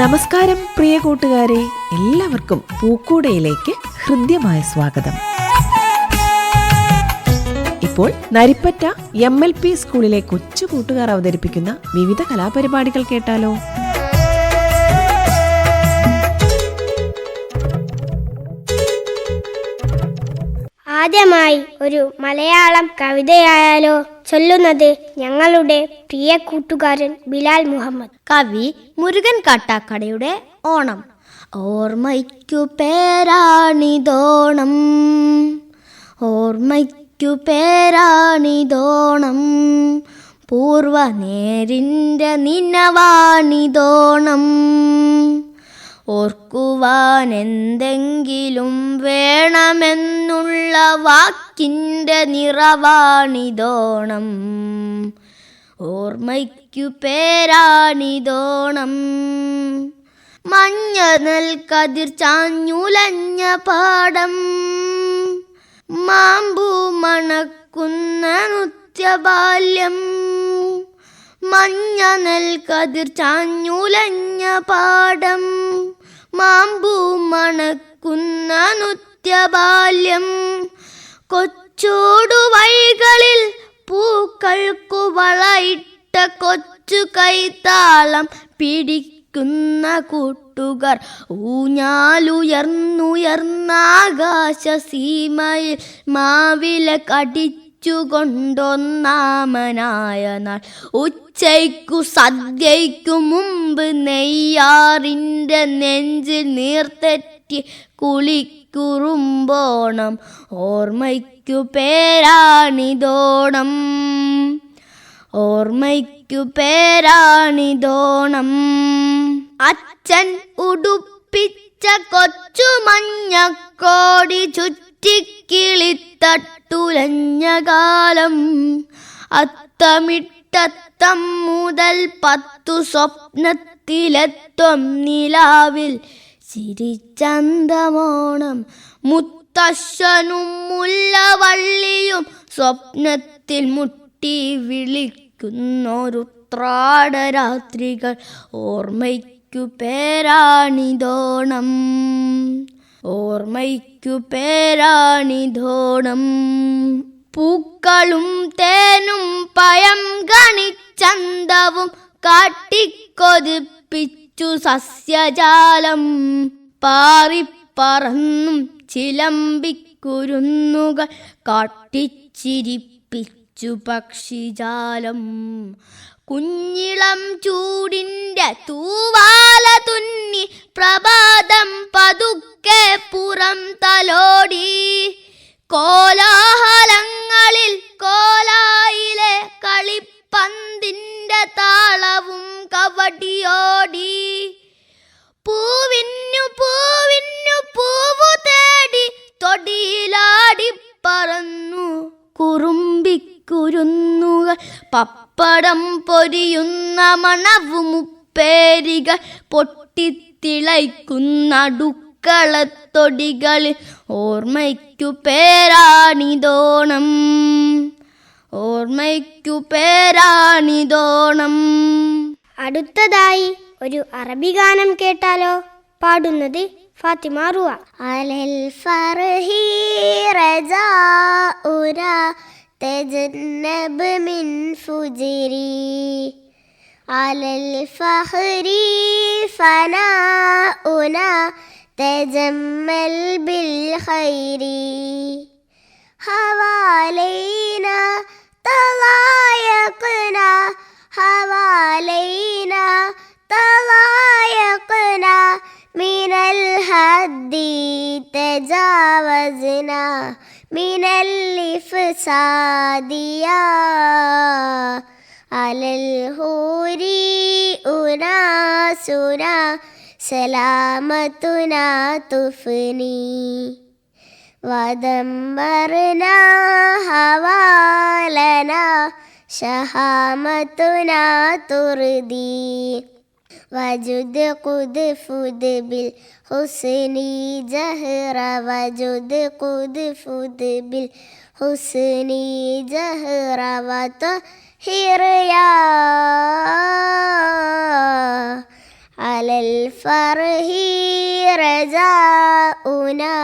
നമസ്കാരം പ്രിയ കൂട്ടുകാരെ. എല്ലാവർക്കും പൂക്കൂടയിലേക്ക് ഹൃദ്യമായ സ്വാഗതം. ഇപ്പോൾ നരിപ്പറ്റ എം എൽ പി സ്കൂളിലെ കൊച്ചു കൂട്ടുകാർ അവതരിപ്പിക്കുന്ന വിവിധ കലാപരിപാടികൾ കേട്ടാലോ? ആദ്യമായി ഒരു മലയാളം കവിതയായാലോ ചൊല്ലുന്നത് ഞങ്ങളുടെ പ്രിയ കൂട്ടുകാരൻ ബിലാൽ മുഹമ്മദ്. കവി മുരുകൻ കാട്ടാക്കടയുടെ ഓണം. ഓർമ്മയ്ക്കു പേരാണിതോണം. ഓർമ്മയ്ക്കു പേരാണിതോണം. പൂർവ നേരിന്റെ നിനവാണിതോണം. ഓർക്കുവാൻ എന്തെങ്കിലും വേണമെന്നുള്ള വാക്കിന്റെ നിറവാണിതോണം. ഓർമ്മയ്ക്കു പേരാണിതോണം. മഞ്ഞ നൽകതിർ ചാഞ്ഞുലഞ്ഞ പാടം. മാമ്പു മണക്കുന്ന നൃത്യബാല്യം. മഞ്ഞ നൽകതിർ ചാഞ്ഞുലഞ്ഞ പാടം. മാമ്പു മണക്കുന്ന നൃത്യബാല്യം. കൊച്ചോടു വഴികളിൽ പൂക്കൾക്കു വളയിട്ട കൊച്ചു കൈത്താളം പിടിക്കുന്ന കൂട്ടുകർ. ഊഞ്ഞാലുയർന്നുയർന്നാകാശ സീമയിൽ മാവില കടിച്ചുകൊണ്ടൊന്നാമനായ നാൾ. ഉച്ചയ്ക്കു സദ്യയ്ക്കു മുമ്പ് നെയ്യാറിന്റെ നെഞ്ചിൽ നീർത്തെറ്റി കുളിക്കുറുമ്പോണം. ഓർമ്മയ്ക്കു പേരാണിതോണം. ഓർമ്മയ്ക്കു പേരാണിതോണം. അച്ഛൻ ഉടുപ്പിച്ച കൊച്ചു മഞ്ഞക്കോടി ചുറ്റിക്കിളിത്തട്ടുലഞ്ഞ കാലം അത്തമിട്ടത്തം മുതൽ പത്തു സ്വപ്നത്തിലെത്തും നിലാവിൽ ചിരിച്ചന്തമോണം. മുത്തശ്ശനും മുല്ലവള്ളിയും സ്വപ്നത്തിൽ മുട്ടി വിളിക്കുന്നൊരുത്രാടരാത്രികൾ ഓർമ്മയ്ക്കു പേരാണിതോണം. ഓർമ്മയ്ക്കു പേരാണിതോണം പൂക്കളും തേനും പയം ഗണിച്ചന്തവും കാട്ടിക്കൊതിപ്പിച്ചു സസ്യജാലം. പാറിപ്പറന്നും ചിലമ്പിക്കുരുന്നുകൾ കാട്ടിച്ചിരിപ്പിച്ചു പക്ഷിജാലം. കുഞ്ഞിളം ചൂടിന്റെ തൂവാല തുന്നി പ്രഭാതം പതുക്കെ പുറം തലോടി. കോലാഹലങ്ങളിൽ കോലായിലെ കളിപ്പന്തിന്റെ താളവും കവടിയോടി. പൂവിന്നു പൂവിന്നു പൂവു തേടി തൊടിയിലാടി പറന്നു. കുറുമ്പിക്കുരുന്നുകൾ പപ്പടം പൊരിയുന്ന മണവുമുപ്പേരികൾ പൊട്ടിത്തിളയ്ക്കുന്ന അടുക്കളത്തൊടികളിൽ ഓർമ്മയ്ക്കു പേരാണിതോണം. ഓർമ്മയ്ക്കു പേരാണിതോണം. അടുത്തതായി ഒരു അറബി ഗാനം കേട്ടാലോ? പാടുന്നത് ഫാത്തിമ റുവ അലൽ ഫർഹി റജാഉന തജന്നബ് تجنب من فجري على الفخر فناؤنا تجمل بالخير. حوالينا تضايقنا حوالينا تضايقنا. من الحد تجاوزنا من الإفساد يا على الهوري أناسنا سلامتنا تفني ودمرنا هوالنا شهامتنا ترضي وجد قد فد بالحسن جهرا وجد قد فد بالحسن جهرا وطهر يا على الفرح رجاؤنا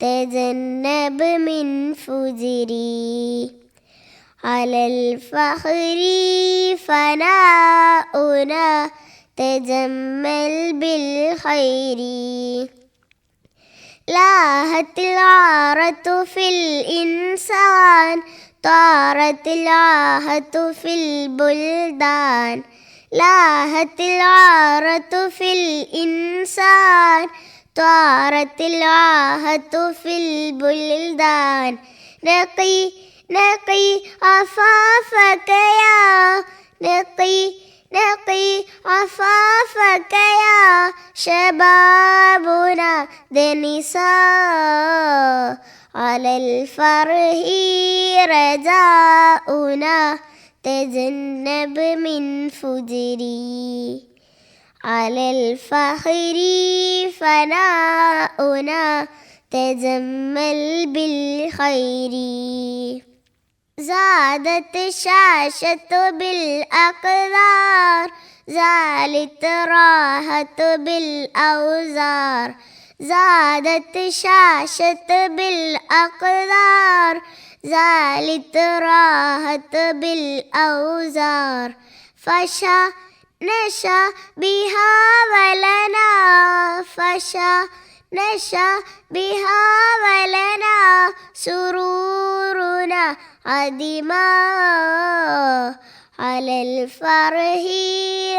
تجنب من فجري على الفخر فناؤنا. تجمل بالخير. لاهت العارة في الإنسان طارت العاهة في البلدان. لاهت العارة في الإنسان طارت العاهة في البلدان. نقي نقي عفافك يا نقي نقي عفافك يا شبابنا دنساء. على الفرح رجاؤنا تجنب من فجري. على الفخر فناؤنا تجمل بالخير. زادت الشاشة بالأقدار زالت راحة بالأوزار. زادت الشاشة بالأقدار زالت راحة بالأوزار. فشا نشا بها ولنا فشا نشا بها ولنا سرورنا. عدما على الفرح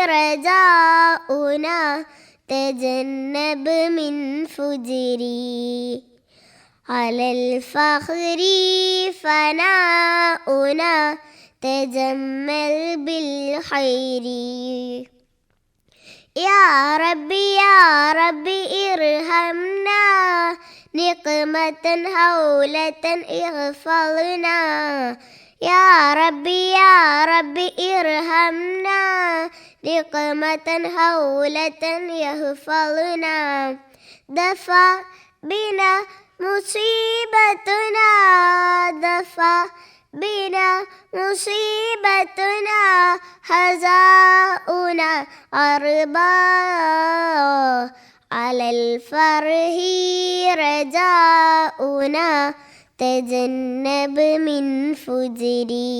رجاؤنا تجنب من فجري. على الفخر فناؤنا تجمل بالخير. يا ربي يا ربي ارحمنا نقمة هولة اغفرنا. يا ربي يا ربي ارحمنا. نقمة هولة يغفرنا دفع بنا مصيبتنا. دفع بنا مصيبتنا. هزاؤنا أربا على الفرح رجاؤنا تجنب من فجري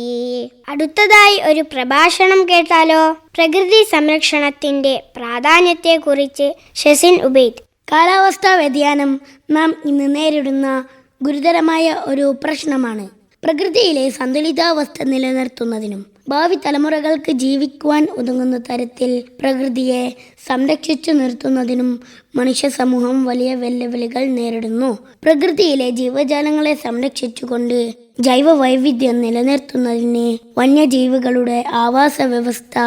അടുത്തതായി ഒരു പ്രഭാഷണം കേട്ടാലോ പ്രകൃതി സംരക്ഷണത്തിന്റെ പ്രാധാന്യത്തെക്കുറിച്ച് ഷെസിൻ ഉബൈദ് കാലാവസ്ഥാ വ്യതിയാനം നാം ഇന്ന് നേരിടുന്ന ഗുരുതരമായ ഒരു പ്രശ്നമാണ് പ്രകൃതിയിലെ സന്തുലിതാവസ്ഥ നിലനിർത്തുന്നതിനും ഭാവി തലമുറകൾക്ക് ജീവിക്കുവാൻ ഒതുങ്ങുന്ന തരത്തിൽ പ്രകൃതിയെ സംരക്ഷിച്ചു നിർത്തുന്നതിനും മനുഷ്യ സമൂഹം വലിയ വെല്ലുവിളികൾ നേരിടുന്നു. പ്രകൃതിയിലെ ജീവജാലങ്ങളെ സംരക്ഷിച്ചുകൊണ്ട് ജൈവ വൈവിധ്യം നിലനിർത്തുന്നതിന് വന്യജീവികളുടെ ആവാസ വ്യവസ്ഥ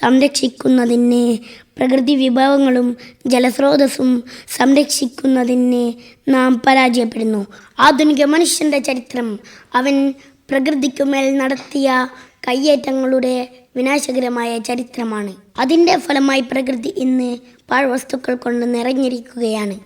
സംരക്ഷിക്കുന്നതിന് പ്രകൃതി വിഭവങ്ങളും ജലസ്രോതസ്സും സംരക്ഷിക്കുന്നതിന് നാം പരാജയപ്പെടുന്നു. ആധുനിക മനുഷ്യന്റെ ചരിത്രം അവൻ പ്രകൃതിക്കുമേൽ നടത്തിയ കയ്യേറ്റങ്ങളുടെ വിനാശകരമായ ചരിത്രമാണ്. അതിന്റെ ഫലമായി പ്രകൃതി ഇന്ന് പാഴ്വസ്തുക്കൾ കൊണ്ട് നിറഞ്ഞിരിക്കുകയാണ്.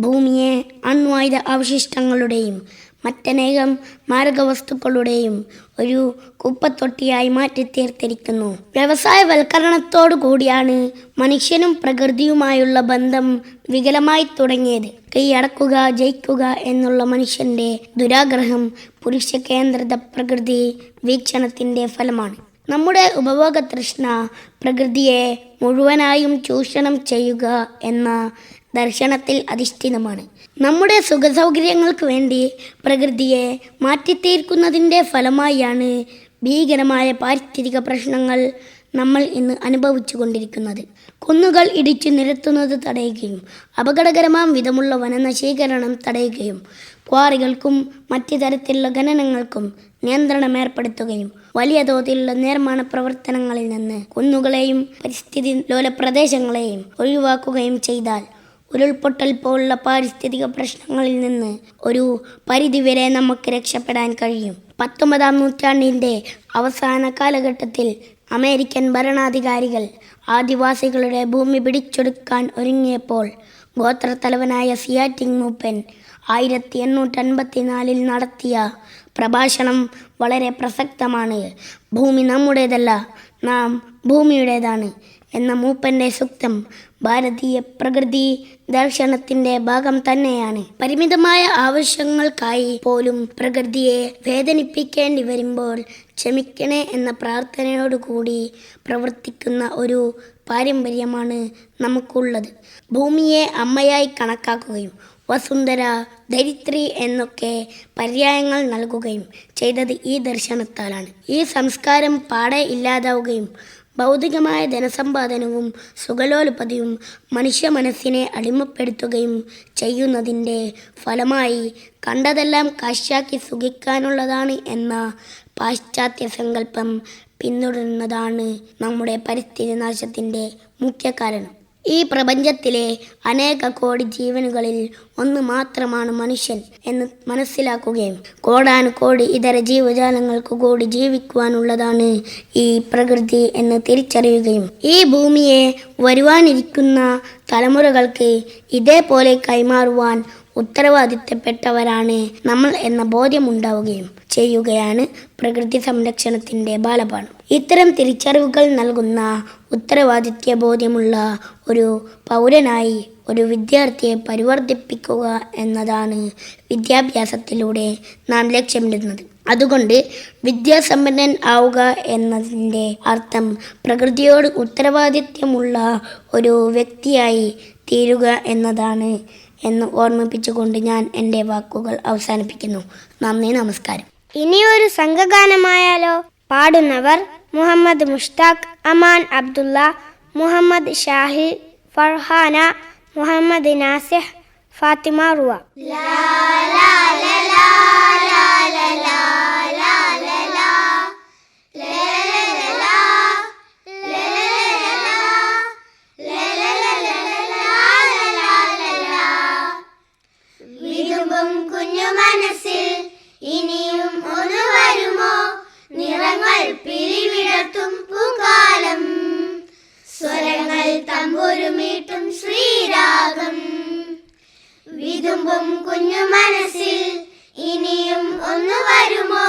ഭൂമിയെ അണ്വായുധ അവശിഷ്ടങ്ങളുടെയും മറ്റനേകം മാരക വസ്തുക്കളുടെയും ഒരു കുപ്പത്തൊട്ടിയായി മാറ്റി തീർത്തിരിക്കുന്നു. വ്യവസായവൽക്കരണത്തോടു കൂടിയാണ് മനുഷ്യനും പ്രകൃതിയുമായുള്ള ബന്ധം വികലമായി തുടങ്ങിയത്. കൈയടക്കുക ജയിക്കുക എന്നുള്ള മനുഷ്യന്റെ ദുരാഗ്രഹം പുരുഷ കേന്ദ്രിത പ്രകൃതി വീക്ഷണത്തിന്റെ ഫലമാണ്. നമ്മുടെ ഉപഭോഗ തൃഷ്ണ പ്രകൃതിയെ മുഴുവനായും ചൂഷണം ചെയ്യുക എന്ന ദർശനത്തിൽ അധിഷ്ഠിതമാണ്. നമ്മുടെ സുഖസൗകര്യങ്ങൾക്ക് വേണ്ടി പ്രകൃതിയെ മാറ്റിത്തീർക്കുന്നതിന്റെ ഫലമായാണ് ഭീകരമായ പാരിസ്ഥിതിക പ്രശ്നങ്ങൾ നമ്മൾ ഇന്ന് അനുഭവിച്ചു കൊണ്ടിരിക്കുന്നത്. കുന്നുകൾ ഇടിച്ച് നിരത്തുന്നത് തടയുകയും അപകടകരമാം വിധമുള്ള വനനശീകരണം തടയുകയും ക്വാറികൾക്കും മറ്റു തരത്തിലുള്ള ഖനനങ്ങൾക്കും നിയന്ത്രണം ഏർപ്പെടുത്തുകയും വലിയ തോതിലുള്ള നിർമ്മാണ പ്രവർത്തനങ്ങളിൽ നിന്ന് കുന്നുകളെയും പരിസ്ഥിതി ലോല പ്രദേശങ്ങളെയും ഒഴിവാക്കുകയും ചെയ്താൽ ഉരുൾപൊട്ടൽ പോലുള്ള പാരിസ്ഥിതിക പ്രശ്നങ്ങളിൽ നിന്ന് ഒരു പരിധിവരെ നമുക്ക് രക്ഷപ്പെടാൻ കഴിയും. പത്തൊമ്പതാം നൂറ്റാണ്ടിന്റെ അവസാന കാലഘട്ടത്തിൽ അമേരിക്കൻ ഭരണാധികാരികൾ ആദിവാസികളുടെ ഭൂമി പിടിച്ചെടുക്കാൻ ഒരുങ്ങിയപ്പോൾ ഗോത്രത്തലവനായ സിയാറ്റിംഗ് മൂപ്പൻ ആയിരത്തി എണ്ണൂറ്റി അൻപത്തിനാലിൽ നടത്തിയ പ്രഭാഷണം വളരെ പ്രസക്തമാണ്. ഭൂമി നമ്മുടേതല്ല നാം ഭൂമിയുടേതാണ്. എന്ന മൂപ്പന്റെ സൂക്തം ഭാരതീയ പ്രകൃതി ദർശനത്തിന്റെ ഭാഗം തന്നെയാണ്. പരിമിതമായ ആവശ്യങ്ങൾക്കായി പോലും പ്രകൃതിയെ വേദനിപ്പിക്കേണ്ടി വരുമ്പോൾ ക്ഷമിക്കണേ എന്ന പ്രാർത്ഥനയോടുകൂടി പ്രവർത്തിക്കുന്ന ഒരു പാരമ്പര്യമാണ് നമുക്കുള്ളത്. ഭൂമിയെ അമ്മയായി കണക്കാക്കുകയും വസുന്ധര ധരിത്രി എന്നൊക്കെ പര്യായങ്ങൾ നൽകുകയും ചെയ്തത് ഈ ദർശനത്താലാണ്. ഈ സംസ്കാരം പാടെ ഇല്ലാതാവുകയും ഭൗതികമായ ധനസമ്പാദനവും സുഖലോലുപതിയും മനുഷ്യ മനസ്സിനെ അടിമപ്പെടുത്തുകയും ചെയ്യുന്നതിന്റെ ഫലമായി കണ്ടതെല്ലാം കാശാക്കി സുഖിക്കാനുള്ളതാണ് എന്ന പാശ്ചാത്യ സങ്കല്പം പിന്തുടരുന്നതാണ് നമ്മുടെ പരിസ്ഥിതി നാശത്തിന്റെ മുഖ്യ കാരണം ഈ പ്രപഞ്ചത്തിലെ അനേക കോടി ജീവനുകളിൽ ഒന്ന് മാത്രമാണ് മനുഷ്യൻ എന്ന് മനസ്സിലാക്കുകയും കോടാനുകോടി ഇതര ജീവജാലങ്ങൾക്ക് കൂടി ജീവിക്കുവാനുള്ളതാണ് ഈ പ്രകൃതി എന്ന് തിരിച്ചറിയുകയും ഈ ഭൂമിയെ വരുവാനിരിക്കുന്ന തലമുറകൾക്ക് ഇതേപോലെ കൈമാറുവാൻ ഉത്തരവാദിത്തപ്പെട്ടവരാണ് നമ്മൾ എന്ന ബോധ്യമുണ്ടാവുകയും ചെയ്യുകയാണ് പ്രകൃതി സംരക്ഷണത്തിന്റെ ബാലപാഠം. ഇത്തരം തിരിച്ചറിവുകൾ നൽകുന്ന ഉത്തരവാദിത്യ ബോധ്യമുള്ള ഒരു പൗരനായി ഒരു വിദ്യാർത്ഥിയെ പരിവർത്തിപ്പിക്കുക എന്നതാണ് വിദ്യാഭ്യാസത്തിലൂടെ നാം ലക്ഷ്യമിടുന്നത്. അതുകൊണ്ട് വിദ്യാസമ്പന്നൻ ആവുക എന്നതിന്റെ അർത്ഥം പ്രകൃതിയോട് ഉത്തരവാദിത്യമുള്ള ഒരു വ്യക്തിയായി തീരുക എന്നതാണ് എന്ന് ഓർമ്മിപ്പിച്ചുകൊണ്ട് ഞാൻ എന്റെ വാക്കുകൾ അവസാനിപ്പിക്കുന്നു. നന്ദി നമസ്കാരം. ഇനിയൊരു സംഘഗാനമായാലോ? പാടുന്നവർ മുഹമ്മദ് മുഷ്താഖ് അമാൻ അബ്ദുള്ള മുഹമ്മദ് ഷാഹിൽ ഫർഹാന മുഹമ്മദ് നാസിഹ് ഫാത്തിമ റുവ. ശ്രീരാഗം. വിതുമ്പും കുഞ്ഞു മനസ്സിൽ ഇനിയും ഒന്ന് വരുമോ?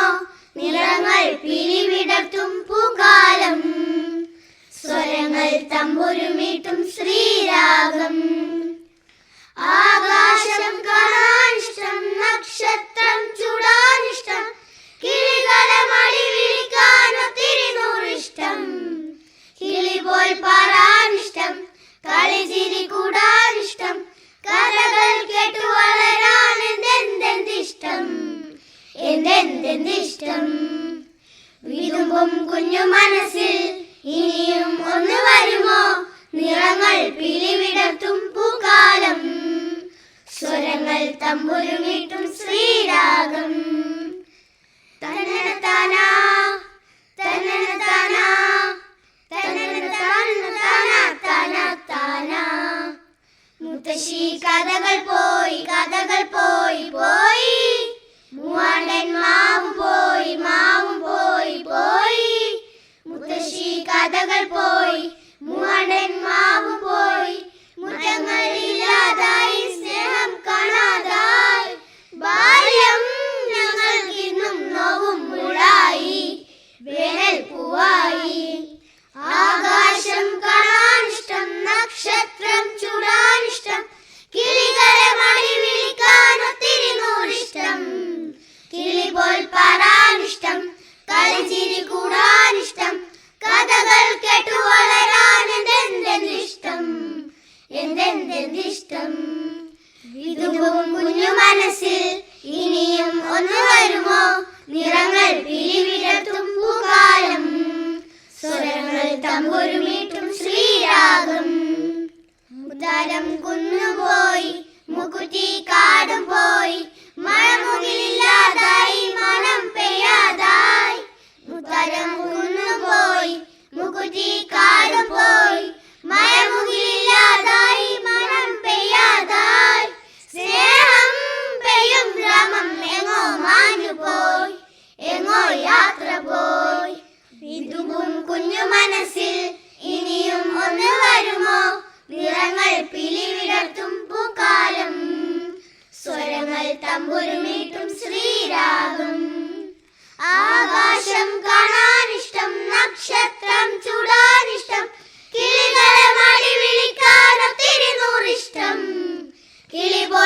മുതാരം കുന്നുപോയി മുക്കുറ്റി കാടും പോയി. മഴമുകിലില്ലാതായി മനം പെയ്യാതായി. മുത്താരം കുന്നുപോയി കുന്നു പോയി മുകുറ്റി കാടും പോയി.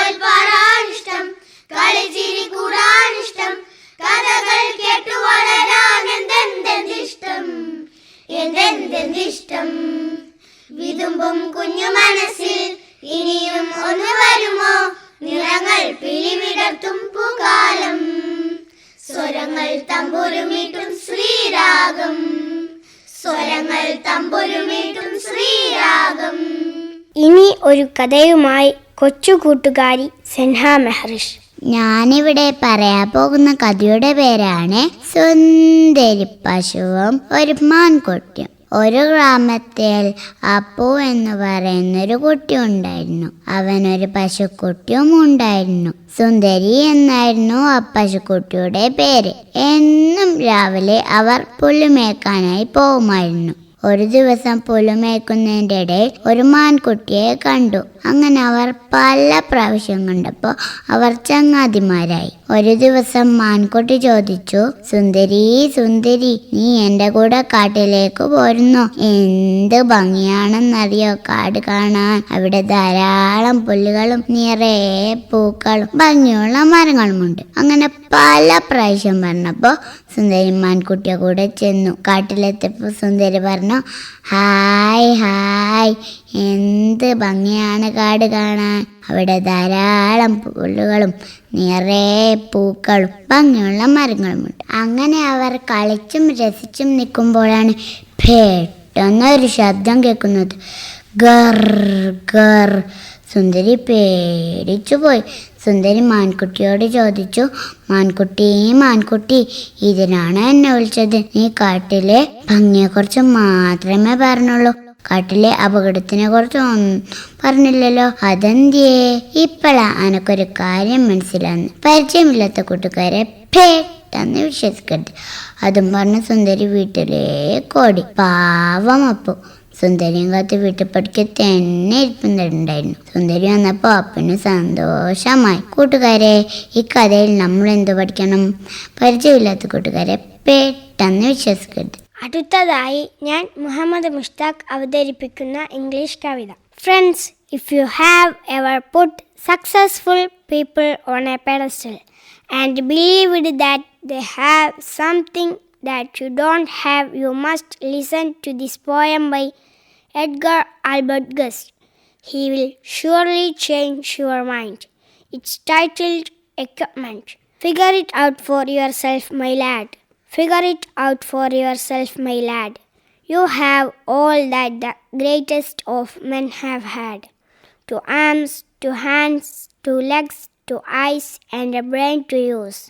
പോൽ പാറാനിഷ്ടം കളിച്ചിരി കൂടാനിഷ്ടം. കഥകൾ കേട്ടു വളരാൻ എന്തെന്തെന്തിഷ്ടം എന്തെന്തെന്തിഷ്ടം വിതുമ്പും കുഞ്ഞു മനസ്സിൽ ഇനിയും ഒന്ന് വരുമോ? നിറങ്ങൾ പിലിവിടർത്തും പൂകാലം. സ്വരങ്ങൾ തമ്പുരുമീട്ടും ശ്രീരാഗം. സ്വരങ്ങൾ തമ്പുരുമീട്ടും ശ്രീരാഗം. ഇനി ഒരു കഥയുമായി കൊച്ചു കൂട്ടുകാരി സെൻഹ മെഹറിഷ്. ഞാനിവിടെ പറയാൻ പോകുന്ന കഥയുടെ പേരാണ് സുന്ദരി പശുവും ഒരു മാൻകുട്ടിയും ഒരു ഗ്രാമത്തിൽ അപ്പു എന്ന് പറയുന്ന ഒരു കുട്ടി ഉണ്ടായിരുന്നു. അവനൊരു പശുക്കുട്ടിയും ഉണ്ടായിരുന്നു. സുന്ദരി എന്നായിരുന്നു ആ പശുക്കുട്ടിയുടെ പേര്. എന്നും രാവിലെ അവർ പുല്ലുമേക്കാനായി പോകുമായിരുന്നു. ഒരു ദിവസം പുലുമേക്കുന്നതിന്റെ ഇടയിൽ ഒരു മാൻകുട്ടിയെ കണ്ടു. അങ്ങനെ അവർ പല പ്രാവശ്യം കണ്ടപ്പോൾ അവർ ചങ്ങാതിമാരായി. ഒരു ദിവസം മാൻകുട്ടി ചോദിച്ചു സുന്ദരി സുന്ദരി നീ എന്റെ കൂടെ കാട്ടിലേക്ക് പോരുന്നു. എന്ത് ഭംഗിയാണെന്നറിയോ? കാട് കാണാൻ അവിടെ ധാരാളം പുല്ലുകളും നിറയെ പൂക്കളും ഭംഗിയുള്ള മരങ്ങളുമുണ്ട്. അങ്ങനെ പല പ്രാവശ്യം പറഞ്ഞപ്പോൾ സുന്ദരി മാൻകുട്ടിയെ കൂടെ ചെന്നു. കാട്ടിലെത്തിയപ്പോൾ സുന്ദരി പറഞ്ഞു ഹായ് ഹായ്. എന്ത് ഭംഗിയാണ് കാട് കാണാൻ? അവിടെ ധാരാളം പുല്ലുകളും നിറയെ പൂക്കളും ഭംഗിയുള്ള മരങ്ങളുമുണ്ട്. അങ്ങനെ അവർ കളിച്ചും രസിച്ചും നിൽക്കുമ്പോഴാണ് പെട്ടെന്നൊരു ശബ്ദം കേൾക്കുന്നത്. ഗർ ഗർ. സുന്ദരി പേടിച്ചു പോയി സുന്ദരി മാൻകുട്ടിയോട് ചോദിച്ചു മാൻകുട്ടി മാൻകുട്ടി ഇതിനാണ് എന്നെ വിളിച്ചത്. നീ കാട്ടിലെ ഭംഗിയെ ഭംഗിയെക്കുറിച്ച് മാത്രമേ പറഞ്ഞുള്ളൂ. കാട്ടിലെ അപകടത്തിനെ കുറിച്ച് ഒന്നും പറഞ്ഞില്ലല്ലോ. അതെന്തിയേ? ഇപ്പോഴാ അനക്കൊരു കാര്യം മനസ്സിലാന്ന് പരിചയമില്ലാത്ത കൂട്ടുകാരെ പെട്ടെന്ന് വിശ്വസിക്കരുത്. അതും പറഞ്ഞ് സുന്ദരി വീട്ടിലേക്ക് ഓടി. പാവം സുന്ദരിയും കാത്ത് വീട്ടിൽ തന്നെ ഇരിപ്പുന്നുണ്ടായിരുന്നു സുന്ദരി വന്നപ്പോൾ അപ്പന് സന്തോഷമായി. കൂട്ടുകാരെ ഈ കഥയിൽ നമ്മൾ എന്ത് പഠിക്കണം? പരിചയമില്ലാത്ത കൂട്ടുകാരെ പെട്ടെന്ന് വിശ്വസിക്കരുത്. അടുത്തതായി ഞാൻ മുഹമ്മദ് മുഷ്താഖ് അവതരിപ്പിക്കുന്ന English Kavitha. Friends if you have ever put successful people on a pedestal and believed that they have something that you don't have you must listen to this poem by Edgar Albert Guest. He will surely change your mind. It's titled Equipment. Figure it out for yourself, my lad. Figure it out for yourself, my lad. You have all that the greatest of men have had to arms, to hands, to legs, to eyes, and a brain to use.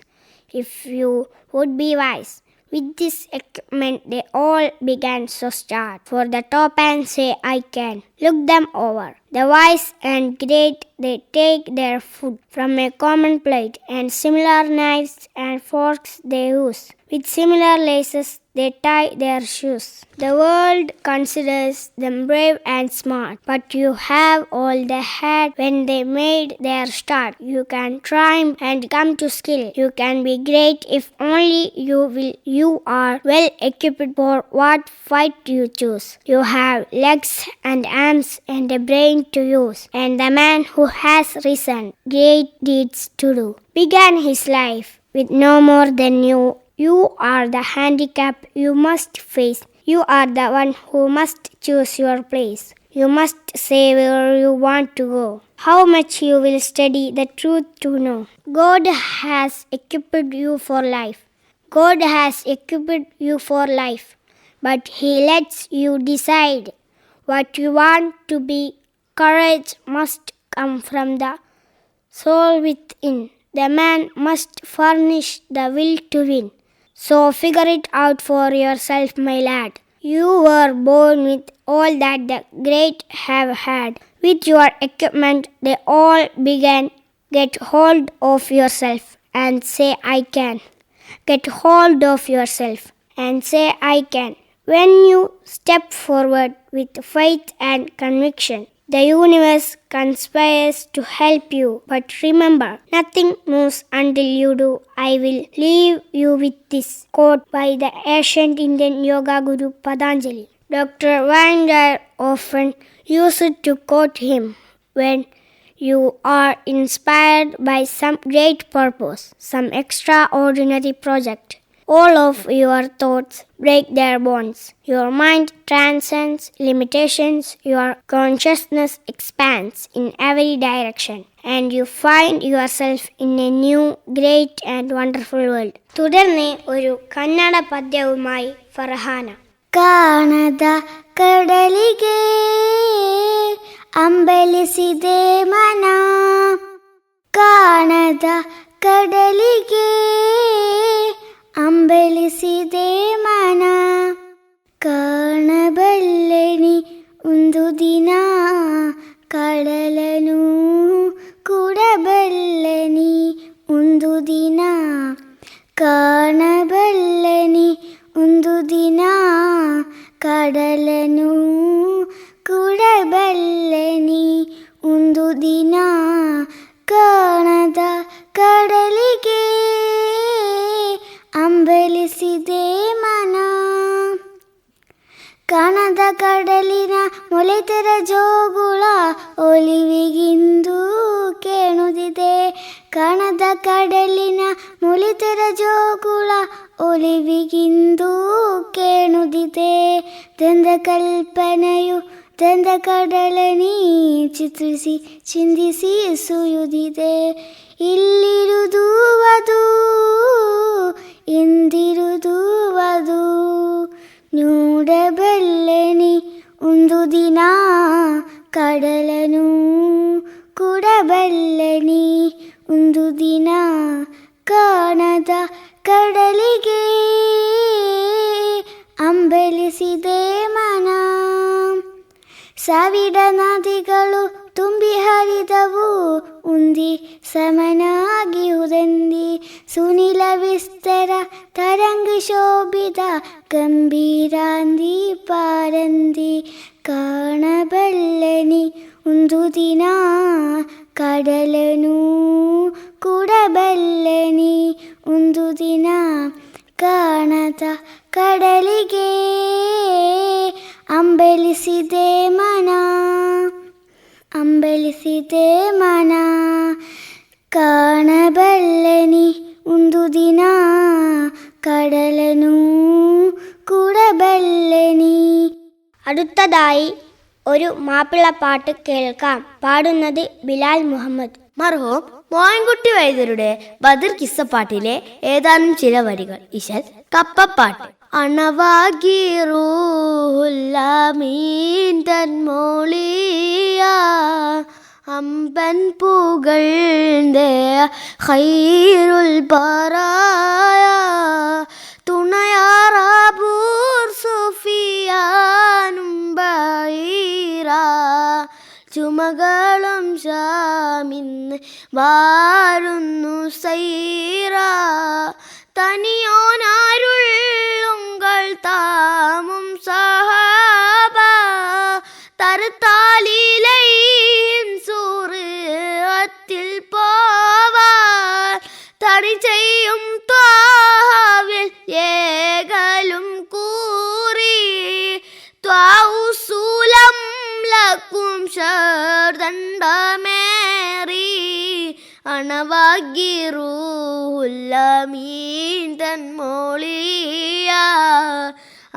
If you would be wise. With this equipment, they all began to start for the top and say, I can. Look them over. The wise and great, they take their food from a common plate, and similar knives and forks they use. With similar laces, they tie their shoes. The world considers them brave and smart, but you have all they had when they made their start. You can triumph and come to skill. You can be great if only you will. You are well equipped for what fight you choose. You have legs and arms and a brain to use, and the man who has risen great deeds to do began his life with no more than you. You are the handicap you must face. You are the one who must choose your place. You must say where you want to go. How much you will study the truth to know. God has equipped you for life. God has equipped you for life. But He lets you decide what you want to be. Courage must come from the soul within. The man must furnish the will to win. So figure it out for yourself, my lad. You were born with all that the great have had. With your equipment, they all began. Get hold of yourself and say, I can. Get hold of yourself and say, I can. When you step forward with faith and conviction, the universe conspires to help you. But remember, nothing moves until you do. I will leave you with this quote by the ancient Indian yoga guru Patanjali. Dr. Vander often used to quote him when you are inspired by some great purpose, some extraordinary project. All of your thoughts break their bonds. Your mind transcends limitations. Your consciousness expands in every direction. And you find yourself in a new, great and wonderful world. തുടർന്ന് ഒരു കന്നഡ പദ്യവുമായി ഫർഹാന ಕಾಣದ ಕಡಲಿಗೆ ಅಂಬಲಿಸಿದೆ ಮನ ಕಾಣದ ಕಡಲಿಗೆ ಅಂಬಲಿಸಿದೆ ಮನ ಕಾಣಬಲ್ಲೆನಿ ಕಡಲನು ಕೂಡಬಲ್ಲನಿ ಒಂದು ದಿನ ಕಾಣದ ಕಡಲಿಗೆ ಅಂಬಲಿಸಿದೆ ಮನ. ಸಾವಿರ ನದಿಗಳು ತುಂಬಿ ಹರಿದವು. ಉಂದಿ ಸಮನಾಗಿ ಉದಂದಿ ಸುನಿಲ ವಿಸ್ತರ ತರಂಗ ಶೋಭಿತ ಗಂಭೀರಾಂದಿ ಪಾರಂದಿ ಕಾಣಬಲ್ಲನಿ ಒಂದು ದಿನ ಕಡಲನು ಕೂಡಬಲ್ಲನಿ ಒಂದು ದಿನ ಕಾಣದ ಕಡಲಿಗೆ ಅಂಬಲಿಸಿದೆ ಮನ ಅಂಬಲಿಸಿದೆ ಮನ ಕಾಣಬಲ್ಲನಿ ಒಂದು ದಿನ കടലനു കൂടബല്ലനി അടുത്തതായി ഒരു മാപ്പിളപ്പാട്ട് കേൾക്കാം പാടുന്നത് ബിലാൽ മുഹമ്മദ് മർഹോം മോയൻകുട്ടി വൈദ്യരുടെ ബദർ കിസ്സപ്പാട്ടിലെ ഏതാനും ചില വരികൾ ഇശൽ കപ്പപ്പാട്ട് അണവാകീറൂഹുല്ലമീൻ തന്മോളിയ. അമ്പൻ പുകഴ്ந்த ഖൈറുൽ പറായ തുണയാറാബൂർ സുഫിയാനും ചുമകളും ഷാമിന്ന് വാരുന്നു സൈറ. தனியோன் அருள் உங்கள் தாமும் சஹாபா தருத்தா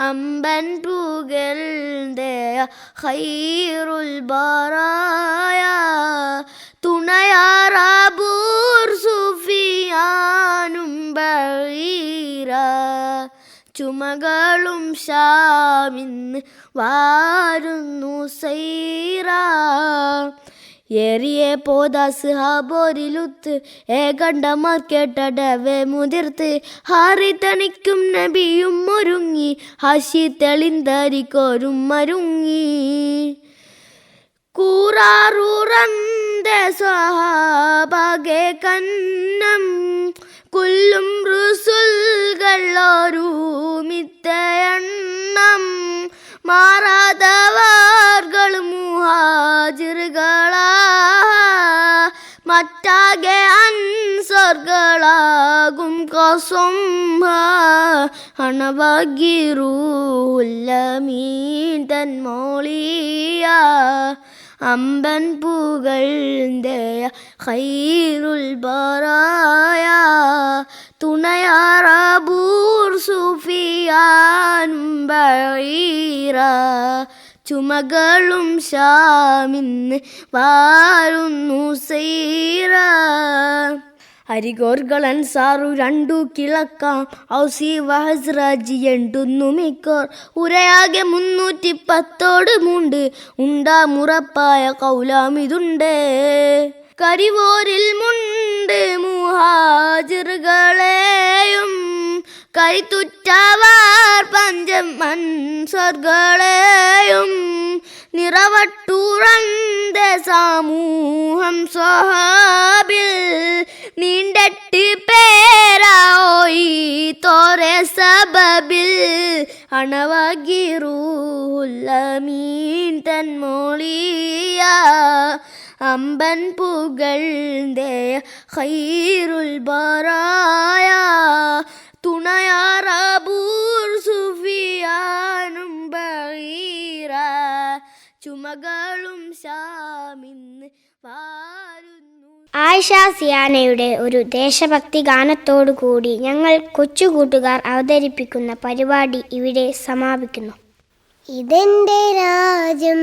അമ്പൻ പുകഴ്ந்த ഖൈറുൽ ബറായ. തുണയാറാബൂർ സുഫിയാനും ബൈറ ചുമകളും ഷാമിന്ന് വാരുന്നു സൈറ. ഏറിയെ പോദാസ് ഏ ഏകണ്ഠമാർ കേട്ടടവേ മുതിർത്ത്. ഹാറി തണിക്കും നബിയും ഒരുങ്ങി ഹഷി തെളിന്തരിക്കോരും മരുങ്ങി. കൂറാറൂറന്റെ സ്വഹാബാകെ കന്നം കുല്ലും റുസുൽകൾ ഒരുമിത്തയെണ്ണം മാറാതവർകൾ മുഹാജിറുകളാ. മറ്റാകെ അൻസ്വർകളാകും കൊസുംഹ. അണവകിറൂല്ലമീൻ മോളിയ. അമ്പൻ പുകഴ്ന്തയ ഖൈറുൽ ബറായ. തുണയാറബൂർ സുഫിയാനും ബഴീറ. ചുമകളും ശാമിന്ന് വാരുന്നു സൈറ. അരികോർഗൾ അൻസാറു രണ്ടു കിളക്കാം. ഔസി വഹസ്രാജി എണ്ടുന്നു മിക്കോർ. ഉരയാകെ മുന്നൂറ്റി പത്തോട് മുണ്ട്. ഉണ്ടാ മുറപ്പായ കൗലാമിതുണ്ട്. കരിവോരിൽ മുണ്ട് മുഹാജിറുകളെയും കൈത്തുറ്റവാർ പഞ്ചം സ്വർഗളെയും നിറവട്ടുറന്ത സമൂഹം സ്വഹാബിൽ നീണ്ടെട്ട് പേരായി തോരെ സബബിൽ. അണവകിറൂല്ലമീൻ തന്മൊളിയ അമ്പൻ പുകഴ്ന്തേ ഹൈറുൽ ബറായ. തുണയാറബൂർ സുഫിയാനും ബഗീറ. ചുമകളും ശാമിന്ന് വാരുന്നു. ആയിഷ സിയാനയുടെ ഒരു ദേശഭക്തി ഗാനത്തോടു കൂടി ഞങ്ങൾ കൊച്ചുകൂട്ടുകാർ അവതരിപ്പിക്കുന്ന പരിപാടി ഇവിടെ സമാപിക്കുന്നു. ഇതെന്റെ രാജ്യം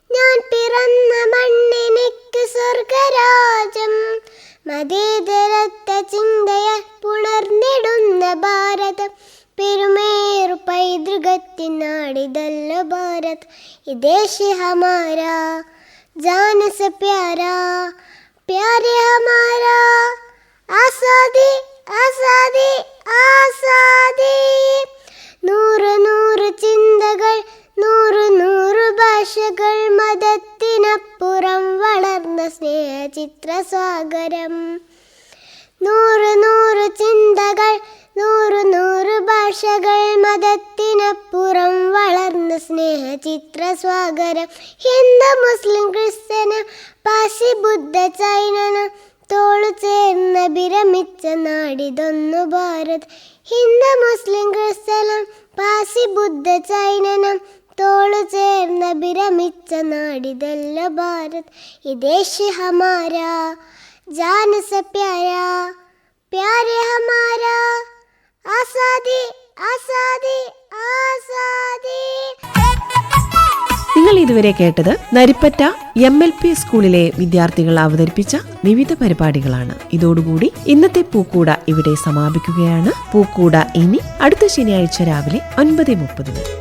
ഞാൻ പിറന്ന മണ്ണിനിക്ക് സ്വർഗരാജം മതേതരത്ത ചിന്തയ പുണർന്നിടുന്ന ഭാരതം. പെരുമേറു പൈതൃകത്തിനാടിതല്ല ഭാരത്. ഈ ദേശ ഹമാരാ ജാനസ പ്യാരാ പ്യാരെ ഹമാരാ. സ്നേഹചിത്ര സാഗരം നൂറ് നൂറ് ചിന്തകൾ നൂറ് നൂറ് ഭാഷകൾ മതത്തിനപ്പുറം വളർന്ന സ്നേഹ സ്വാഗരം ഹിന്ദു മുസ്ലിം ക്രിസ്ത്യന് പാശി ബുദ്ധ ചൈനന് തോളു ചേർന്ന വിരമിച്ച നാടിതൊന്നു ഭാരത്. ഹിന്ദു മുസ്ലിം ക്രിസ്ത്യനും പാസി ബുദ്ധ ചൈനനും തോളു ചേർന്ന വിരമിച്ച നാടിതല്ല ഭാരത്. ഈ ദേശ് ഹമാരാ ജാനസ പ്യാരാ പ്യാരെ ഹമാരാ. ആസാദി ആസാദി ആസാദി. നിങ്ങൾ ഇതുവരെ കേട്ടത് നരിപ്പറ്റ എം എൽ പി സ്കൂളിലെ വിദ്യാർത്ഥികൾ അവതരിപ്പിച്ച വിവിധ പരിപാടികളാണ്. ഇതോടുകൂടി ഇന്നത്തെ പൂക്കൂട ഇവിടെ സമാപിക്കുകയാണ്. പൂക്കൂട ഇനി അടുത്ത ശനിയാഴ്ച രാവിലെ ഒൻപത് മുപ്പതിന്.